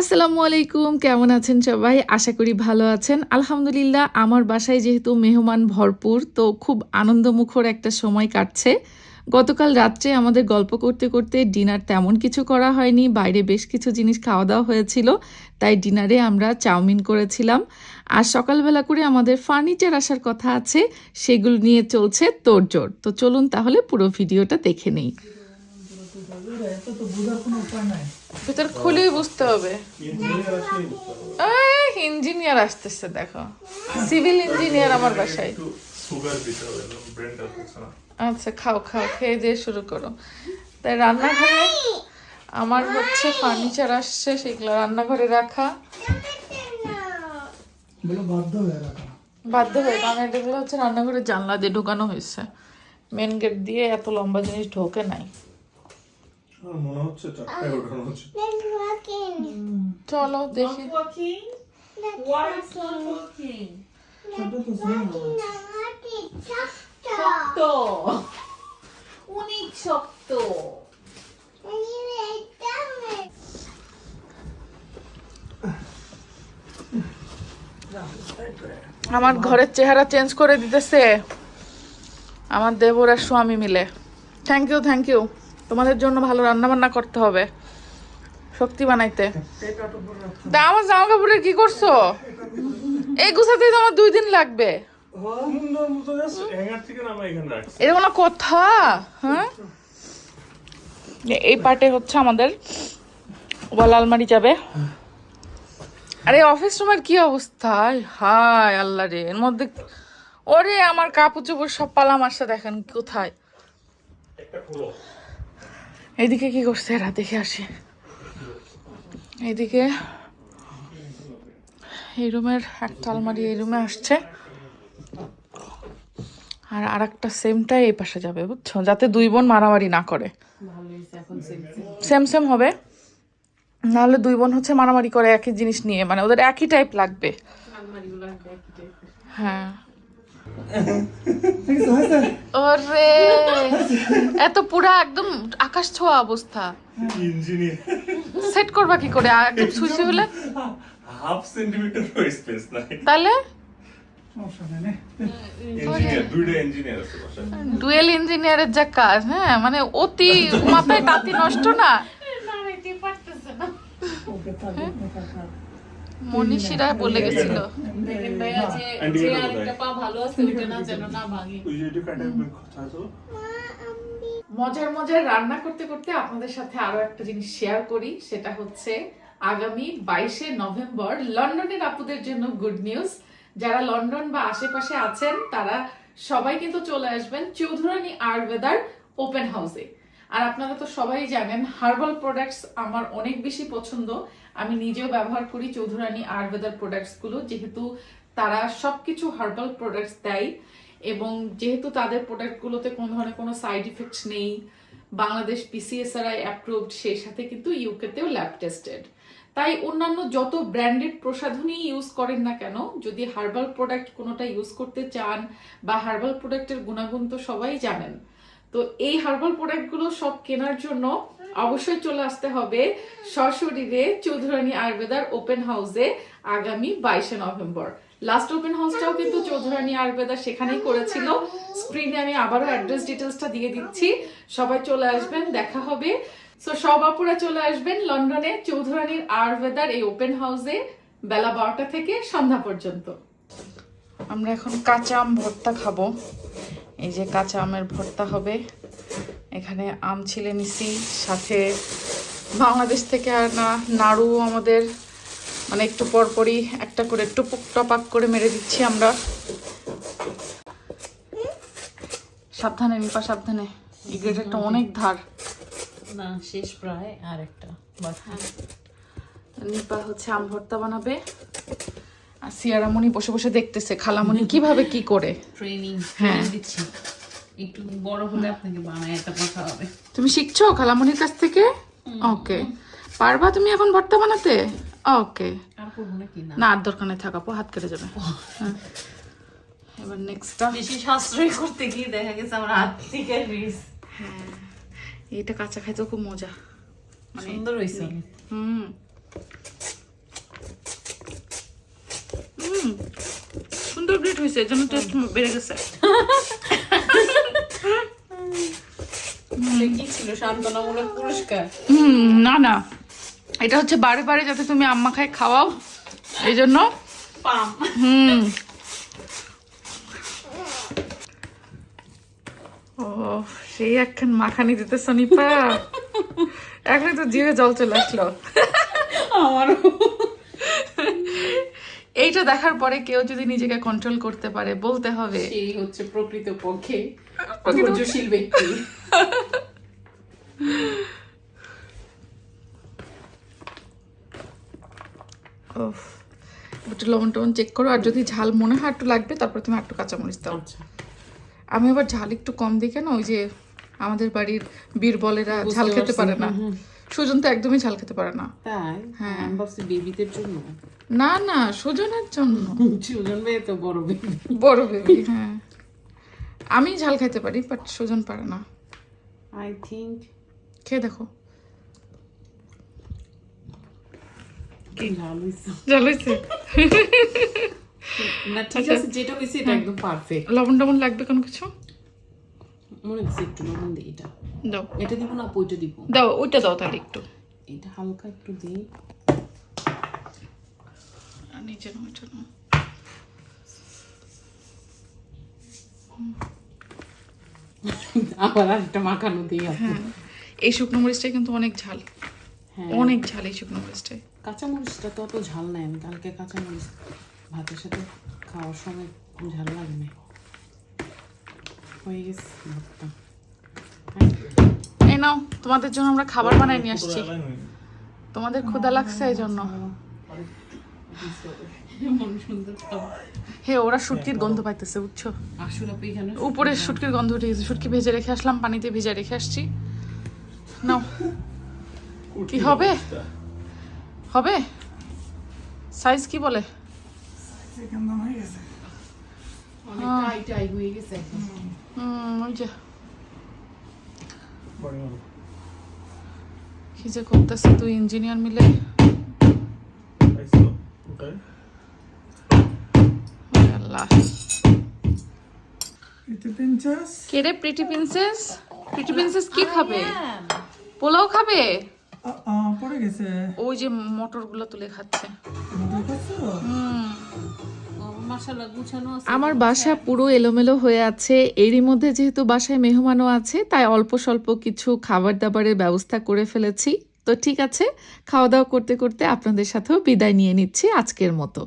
আসসালামু আলাইকুম, কেমন আছেন সবাই? আশা করি ভালো আছেন। আলহামদুলিল্লাহ, আমার বাসায় যেহেতু মেহমান ভরপুর, তো খুব আনন্দমুখর একটা সময় কাটছে। গতকাল রাত্রে আমাদের গল্প করতে করতে ডিনার তেমন কিছু করা হয়নি, বাইরে বেশ কিছু জিনিস খাওয়া দাওয়া হয়েছিল, তাই ডিনারে আমরা চাউমিন করেছিলাম। আর সকালবেলা করে আমাদের ফার্নিচার আসার কথা আছে, সেগুলো নিয়ে চলছে তোড়জোড়। তো চলুন তাহলে পুরো ভিডিওটা দেখে নেই। ভিতর খুলেই বুঝতে হবে। ইঞ্জিনিয়ার আসতেছে দেখো। সিভিল ইঞ্জিনিয়ার আমার বাসায়। আচ্ছা খাও খাও খেয়ে দিয়ে শুরু করো। তাই রান্নাঘরে আমার হচ্ছে ফার্নিচার আসছে সেগুলো রান্নাঘরে রাখা। বাধ্য হয়ে কারণ এগুলো হচ্ছে রান্নাঘরে জানলা দিয়ে ঢোকানো হয়েছে। মেন গেট দিয়ে এত লম্বা জিনিস ঢোকে নাই। মনে হচ্ছে চারটায় ওঠানো হচ্ছে। চলো দেখি। আমার ঘরের চেহারা চেঞ্জ করে দিতেছে। আমার দেবর আর স্বামী মিলে। থ্যাংক ইউ থ্যাংক ইউ তোমাদের জন্য ভালো রান্না বান্না করতে হবে। শক্তি বানাইতে। তা আমার জামা কাপড়ের কি করছ? এই গুছাতে তো আমার দুই দিন লাগবে। এটা কোনো কথা? হ্যাঁ? এই পার্টে হচ্ছে আমাদের ওয়াল আলমারি যাবে। আরে, অফিস রুমের কি অবস্থা? হাই আল্লাহ রে, এর মধ্যে ওরে, আমার কাপড় চোপড় সব পালা মাসটা দেখেন কোথায়। এইদিকে কি করছে? এরা দেখে আসি। এইদিকে এই রুমের একটা আলমারি এই রুমে আসছে। আর আর একটা সেমটাই এই পাশে যাবে বুঝছ? যাতে দুই বোন মারামারি না করে। সেম সেম হবে। নাহলে দুই বোন হচ্ছে মারামারি করে একই জিনিস নিয়ে মানে ওদের একই টাইপ লাগবে। হ্যাঁ। ওরে। এত পুরা একদম আকাশ ছোঁয়া অবস্থা। ইঞ্জিনিয়ার। সেট করবা কি করে? একদম সুইচে হলে? হাফ সেন্টিমিটার স্পেস নাই। তাহলে? ডুয়েল ইঞ্জিনিয়ারের যা কাজ হ্যাঁ? মানে অতি মাথায় তাঁতি নষ্ট না? মনীষীরা বলে গেছিল। মজার মজার রান্না করতে করতে আপনাদের সাথে আরও একটা জিনিস শেয়ার করি সেটা হচ্ছে আগামী বাইশে নভেম্বর লন্ডনের আপুদের জন্য গুড নিউজ যারা লন্ডন বা আশেপাশে আছেন তারা সবাই কিন্তু চলে আসবেন চৌধুরানী আয়ুর্বেদার ওপেন হাউসে। আর আপনারা তো সবাই জানেন হার্বাল প্রোডাক্টস আমার অনেক বেশি পছন্দ। আমি নিজেও ব্যবহার করি চৌধুরানী আয়ুর্বেদার প্রোডাক্টসগুলো, যেহেতু তারা সবকিছু হার্বাল প্রোডাক্টস দেয় এবং যেহেতু তাদের প্রোডাক্টগুলোতে কোনো ধরনের কোনো সাইড ইফেক্টস নেই, বাংলাদেশ পিসিএসআরআই অ্যাপ্রুভড সেই সাথে কিন্তু ইউকেতেও ল্যাব টেস্টেড তাই অন্যান্য যত ব্র্যান্ডেড প্রসাধনী ইউজ করেন না কেন, যদি হার্বাল প্রোডাক্ট কোনোটা ইউজ করতে চান বা হার্বাল প্রোডাক্টের গুণাগুণ তো সবাই জানেন। তো এই হার্বাল প্রোডাক্টগুলো সব কেনার জন্য অবশ্যই চলে আসতে হবে সশরীরে চৌধুরানী আয়ুর্বেদার ওপেন হাউসে আগামী বাইশে নভেম্বর। লাস্ট ওপেন হাউসটাও কিন্তু চৌধুরানী আয়ুর্বেদা সেখানেই করেছিল। স্ক্রিনে আমি আবারও অ্যাড্রেস ডিটেলসটা দিয়ে দিচ্ছি। সবাই চলে আসবেন, দেখা হবে। সো সব আপুরা চলে আসবেন লন্ডনে চৌধুরানীর আয়ুর্বেদার এই ওপেন হাউসে বেলা বারোটা থেকে সন্ধ্যা পর্যন্ত। আমরা এখন কাঁচা আম ভর্তা খাব। এই যে কাঁচা আমের ভর্তা হবে। এখানে আম ছিলে নিছি সাথে বাংলাদেশ থেকে আর না নাড়ু আমাদের মানে একটু পরপরই একটা করে টুপুক টপাক করে মেরে দিচ্ছি আমরা। সাবধানে নিপা সাবধানে। এই গ্রেটারটা অনেক ধার। না শেষ প্রায় আর একটা বাকি। নিপা হচ্ছে আম ভর্তা বানাবে। আর সিয়ারামণি বসে বসে দেখতেছে খালামণি কীভাবে কি করে। ট্রেনিং হ্যাঁ। দিচ্ছি। একটু বড় হলে আপনাকে বানায় তারপর খাওয়াবে তুমি শিখছো খালামণির কাছ থেকে? ওকে। পারবা তুমি এখন ভর্তা বানাতে? ওকে। না আর দরকার থাকা পো হাত কেটে যাবে। হ্যাঁ। এবার নেক্সটটা বেশি সাশ্রয় করতে গিয়ে দেখা গেছে আমার হাত থেকে রিস। হ্যাঁ। এইটা কাঁচা খাইতেও খুব মজা। মানে সুন্দর হয়েছে হুম। সুন্দর গ্রেট হয়েছে এজন্য টেস্ট বেড়ে গেছে। ছিল সান্ত্বনামূলক পুরস্কার। হুম না না। এটা হচ্ছে বারে বারে যাতে তুমি আম্মা খায় খাওয়াও এই জন্য। হুম। ও সেই একখান মাখানি দিতে সনিপা এখন তো জিভে জল চলে আসলো। আমারও। এইটা দেখার পরে কেউ যদি নিজেকে কন্ট্রোল করতে পারে বলতে হবে। সেই হচ্ছে প্রকৃত পক্ষে ব্যক্তি। একটু লবণ টবণ চেক করো আর যদি ঝাল মনে হয় একটু লাগবে তারপর তুমি একটু কাঁচামরিচ দাও। আচ্ছা। আমি আবার ঝাল একটু কম দিই কেন ওই যে আমাদের বাড়ির বীরবলেরা ঝাল খেতে পারে না। সুজন তো একদমই ঝাল খেতে পারে না। তাই? হ্যাঁ। ভাবছি বেবিদের জন্য। না না সুজনের জন্য। সুজন মেয়ে তো বড় বেবি বড় বেবি হ্যাঁ। আমি ঝাল খেতে পারি বাট সুজন পারে না। আই থিঙ্ক খেয়ে দেখো। কি ঝাল হয়েছে ঝাল হয়েছে না ঠিক আছে যেটা হয়েছে এটা একদম পারফেক্ট লবণ টবণ লাগবে কোনো কিছু? মনে হচ্ছে একটু লবণ দিই এটা। দাও। এটা দিব না ওইটা দিব। দাও ওইটা দাও তাহলে একটু। এটা হালকা একটু দিই। আর নিচে নাও এটা নাও আবার আরেকটা মাখানো দিই আপনি হ্যাঁ। এই শুকনো মরিচটাই কিন্তু অনেক ঝাল। হ্যাঁ। অনেক ঝাল এই শুকনো মরিচটাই। কাঁচামরিচটা তো অত ঝাল নাই আমি কালকে কাঁচা মরিচ ভাতের সাথে খাওয়ার সময় ঝাল লাগে না হয়ে গেছে ভাতটা। এই নাও তোমাদের জন্য আমরা খাবার বানাই নিয়ে আসছি। তোমাদের ক্ষুধা লাগছে এই জন্য। মন হে ওরা শুটকির গন্ধ পাইতেছে বুঝছ? উপরে শুটকির গন্ধ উঠে গেছে। শুটকি ভেজে রেখে আসলাম পানিতে ভেজে রেখে আসছি। নাও। কি হবে? হবে? সাইজ কি বলে? হয়ে হয়ে। কি যে করতেছে তুই ইঞ্জিনিয়ার মিলে। কে রে প্রিটি প্রিন্সেস প্রিটি প্রিন্সেস কি খাবে? পোলাও খাবে? পড়ে গেছে। ওই যে মটরগুলো তুলে খাচ্ছে। আমার বাসা পুরো এলোমেলো হয়ে আছে। এরই মধ্যে যেহেতু বাসায় মেহমানও আছে তাই অল্প স্বল্প কিছু খাবার দাবারের ব্যবস্থা করে ফেলেছি। তো ঠিক আছে খাওয়া দাওয়া করতে করতে আপনাদের সাথেও বিদায় নিয়ে নিচ্ছি আজকের মতো।